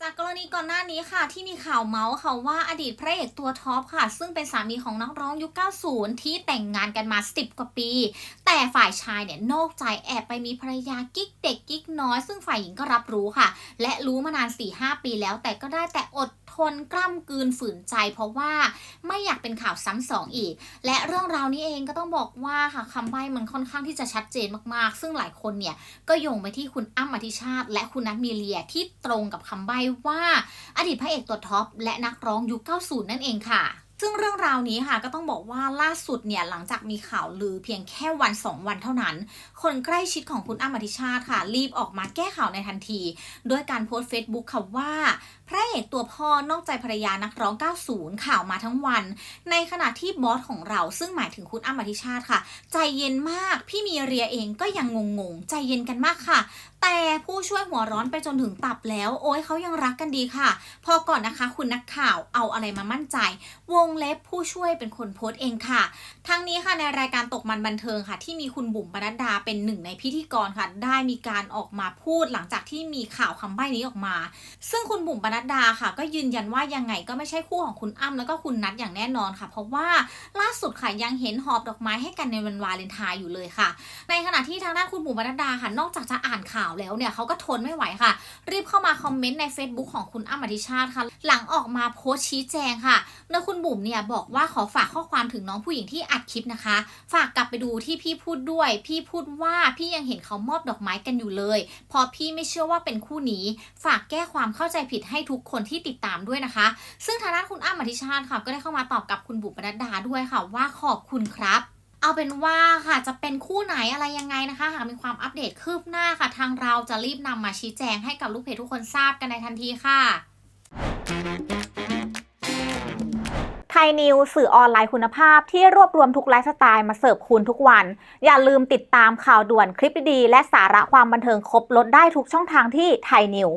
จากกรณีก่อนหน้านี้ค่ะ ที่มีข่าวเมาส์ค่ะว่าอดีตพระเอกตัวท็อปค่ะ ซึ่งเป็นสามีของนักร้องยุค 90 ที่แต่งงานกันมา 10 กว่าปี แต่ฝ่ายชายเนี่ยนอกใจแอบไปมีภรรยากิ๊กเด็กกิ๊กน้อย ซึ่งฝ่ายหญิงก็รับรู้ค่ะ และรู้มานาน 4-5 ปีแล้วแต่ก็ได้แต่อด ทนกล้ำกลืนฝืนใจ เพราะว่าไม่อยากเป็นข่าวซ้ำสองอีก และเรื่องราวนี้เองก็ต้องบอกว่าค่ะคำใบ้มันค่อนข้างที่จะชัดเจนมากๆ ซึ่งหลายคนเนี่ยก็โยงไปที่คุณอ้ำอธิชาติ และคุณนัทมีเลียที่ตรงกับคำใบ้ว่า อดีตพระเอกตัวท็อปและนักร้องยุค 90 นั่นเองค่ะ ซึ่งเรื่องราวนี้ค่ะก็ต้องบอกว่าล่าสุดเนี่ยหลังจากมีข่าวลือเพียงแค่วัน 2 วันเท่านั้น คนใกล้ชิดของคุณอ้ำอธิชาติค่ะ รีบออกมาแก้ข่าวในทันที ด้วยการโพสต์เฟซบุ๊กค่ะว่า พระเอกตัวพ่อนอกใจภรรยานักร้อง 90 ข่าวมาทั้งวัน ในขณะที่บอสของเราซึ่งหมายถึงคุณอ้ำอธิชาติค่ะ ใจเย็นมากพี่มีเรียเองก็ยังงงๆ ใจเย็นกันมากค่ะ แต่ ช่วยหัวร้อนไปจนถึงตับแล้ว โอ้ยเขายังรักกันดีค่ะ พอก่อนนะคะ คุณนักข่าวเอาอะไรมามั่นใจ วงเล็บผู้ช่วยเป็นคนโพสต์เองค่ะ ทั้งนี้ค่ะในรายการตกมันบันเทิงค่ะ ที่มีคุณบุ๋มปนัดดาเป็นหนึ่งในพิธีกรค่ะ ได้มีการออกมาพูดหลังจากที่มีข่าวคำใบ้นี้ออกมา ซึ่งคุณบุ๋มปนัดดาค่ะ ก็ยืนยันว่ายังไงก็ไม่ใช่คู่ของคุณอ้ำแล้วก็คุณนัทอย่างแน่นอนค่ะ เพราะว่าล่าสุดค่ะยังเห็นหอบดอกไม้ให้กันในวันวาเลนไทน์อยู่เลยค่ะ ในขณะที่ทางด้านคุณบุ๋มปนัดดาค่ะนอกจากจะอ่านข่าวแล้วเนี่ยเขาก็ทนไม่ไหวค่ะ รีบเข้ามาคอมเมนต์ใน Facebook ของคุณอ้ำอธิชาติค่ะ หลังออกมาโพสชี้แจงค่ะโดยคุณบุ๋มเนี่ยบอกว่าขอฝากข้อความถึงน้องผู้หญิงที่อัดคลิปนะคะ ฝากกลับไปดูที่พี่พูดด้วย พี่พูดว่าพี่ยังเห็นเขามอบดอกไม้กันอยู่เลยพอพี่ไม่เชื่อว่าเป็นคู่นี้ ฝากแก้ความเข้าใจผิดให้ทุกคนที่ติดตามด้วยนะคะ ซึ่งทางด้านคุณอ้ำอธิชาติค่ะก็ได้เข้ามาตอบกับคุณบุ๋มปนัดดาด้วยค่ะว่าขอบคุณครับ เอาเป็นว่าค่ะจะเป็นคู่ไหนอะไรยังไงนะคะ หากมีความอัปเดตคืบหน้าค่ะ ทางเราจะรีบนำมาชี้แจงให้กับลูกเพจทุกคนทราบกันในทันทีค่ะไทยนิวสื่อออนไลน์คุณภาพที่รวบรวมทุกไลฟ์สไตล์มาเสิร์ฟคุณทุกวัน อย่าลืมติดตามข่าวด่วนคลิปดี และสาระความบันเทิงครบลดได้ทุกช่องทางที่ไทยนิว